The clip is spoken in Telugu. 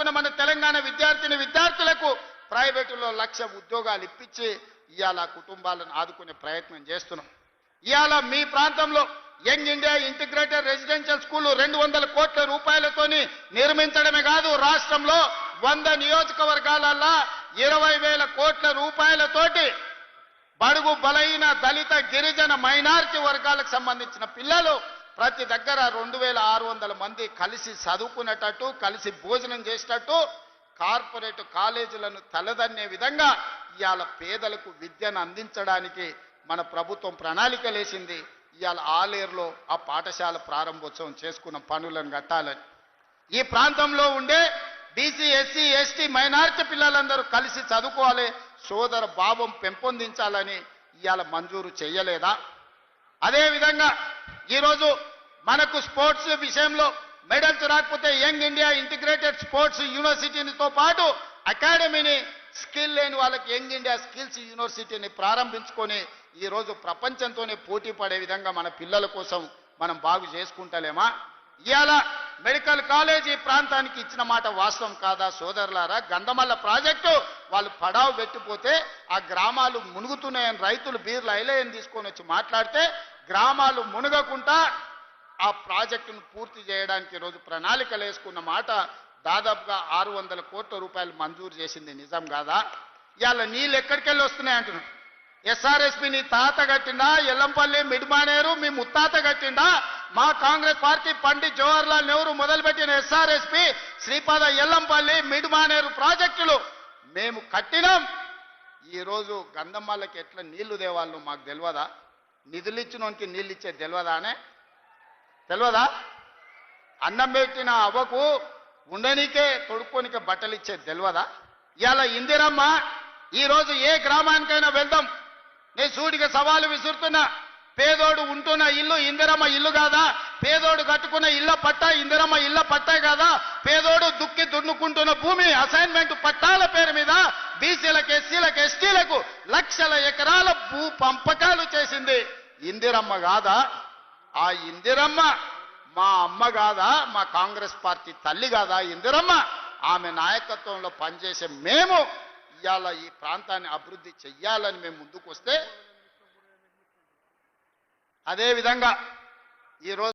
చదువుకున్న మన తెలంగాణ విద్యార్థిని విద్యార్థులకు ప్రైవేటులో లక్ష ఉద్యోగాలు ఇప్పించి ఇవాళ కుటుంబాలను ఆదుకునే ప్రయత్నం చేస్తున్నాం. ఇవాళ మీ ప్రాంతంలో young India integrated residential school రెండు వందల కోట్ల రూపాయలతోని నిర్మించడమే కాదు రాష్ట్రంలో వంద నియోజకవర్గాలల్లా ఇరవై వేల కోట్ల రూపాయలతోటి బడుగు బలైన దళిత గిరిజన మైనారిటీ వర్గాలకు సంబంధించిన పిల్లలు ప్రతి దగ్గర రెండు వేల ఆరు వందల మంది కలిసి చదువుకునేటట్టు కలిసి భోజనం చేసేటట్టు కార్పొరేట్ కాలేజీలను తలదన్నే విధంగా ఇవాళ పేదలకు విద్యను అందించడానికి మన ప్రభుత్వం ప్రణాళికలేసింది. ఇవాళ ఆలేరులో ఆ పాఠశాల ప్రారంభోత్సవం చేసుకున్న పనులను కట్టాలని ఈ ప్రాంతంలో ఉండే బీసీ ఎస్సీ ఎస్టీ మైనార్టీ పిల్లలందరూ కలిసి చదువుకోవాలి. సోదర భావం పెంపొందించాలని ఇవాళ మంజూరు చేయలేదా? అదేవిధంగా ఈరోజు మనకు స్పోర్ట్స్ విషయంలో మెడల్స్ రాకపోతే యంగ్ ఇండియా ఇంటిగ్రేటెడ్ స్పోర్ట్స్ యూనివర్సిటీనితో పాటు అకాడమీని స్కిల్ లేని వాళ్ళకి యంగ్ ఇండియా స్కిల్స్ యూనివర్సిటీని ప్రారంభించుకొని ఈరోజు ప్రపంచంతోనే పోటీ పడే విధంగా మన పిల్లల కోసం మనం బాగు చేసుకుంటలేమా? ఇవాళ మెడికల్ కాలేజ్ ఈ ప్రాంతానికి ఇచ్చిన మాట వాస్తవం కాదా సోదరులారా? గంధమల్ల ప్రాజెక్టు వాళ్ళు పడావు పెట్టిపోతే ఆ గ్రామాలు మునుగుతున్నాయని రైతులు బీర్లు ఐలేయని తీసుకొని వచ్చి మాట్లాడితే గ్రామాలు మునగకుండా ఆ ప్రాజెక్టును పూర్తి చేయడానికి ఈరోజు ప్రణాళికలు వేసుకున్న మాట దాదాపుగా ఆరు వందల కోట్ల రూపాయలు మంజూరు చేసింది నిజం కాదా? ఇవాళ నీళ్ళు ఎక్కడికెళ్ళి వస్తున్నాయి అంటున్నాడు. ఎస్ఆర్ఎస్పి నీ తాత కట్టిండా? ఎల్లంపల్లి మిడ్మానేరు మీ ముత్తాత కట్టిండా? మా కాంగ్రెస్ పార్టీ పండిత్ జవహర్లాల్ నెహ్రూ మొదలుపెట్టిన ఎస్ఆర్ఎస్పి శ్రీపాద ఎల్లంపల్లి మిడ్మానేరు ప్రాజెక్టులు. మేము కట్టినాం. ఈరోజు గంధమ్మలకి ఎట్లా నీళ్ళు దేవాళ్ళు మాకు తెలియదా నిధులు ఇచ్చినోనికి నీళ్ళు ఇచ్చే తెలియదానే తెలియదా అన్నం పెట్టిన అవ్వకు ఉండనికే తొడుక్కోనికే బట్టలు ఇచ్చేది తెలియదా ఇవాళ ఇందిరమ్మ ఈరోజు ఏ గ్రామానికైనా వెళ్దాం. నేను సూటిగా సవాలు విసురుతున్నా. పేదోడు ఉంటున్న ఇల్లు ఇందిరమ్మ ఇల్లు కాదా? పేదోడు కట్టుకున్న ఇళ్ళ పట్టా ఇందిరమ్మ ఇళ్ళ పట్టా కాదా? పేదోడు దుక్కి దున్నుకుంటున్న భూమి అసైన్మెంట్ పట్టాల పేరు మీద బీసీలకు ఎస్సీలకు ఎస్టీలకు లక్షల ఎకరాల భూ పంపకాలు చేసింది ఇందిరమ్మ కాదా? ఆ ఇందిరమ్మ మా అమ్మ కాదా? మా కాంగ్రెస్ పార్టీ తల్లి కాదా? ఇందిరమ్మ ఆమె నాయకత్వంలో పనిచేసే మేము ఇవాళ ఈ ప్రాంతాన్ని అభివృద్ధి చెయ్యాలని మేము ముందుకు వస్తే అదేవిధంగా ఈరోజు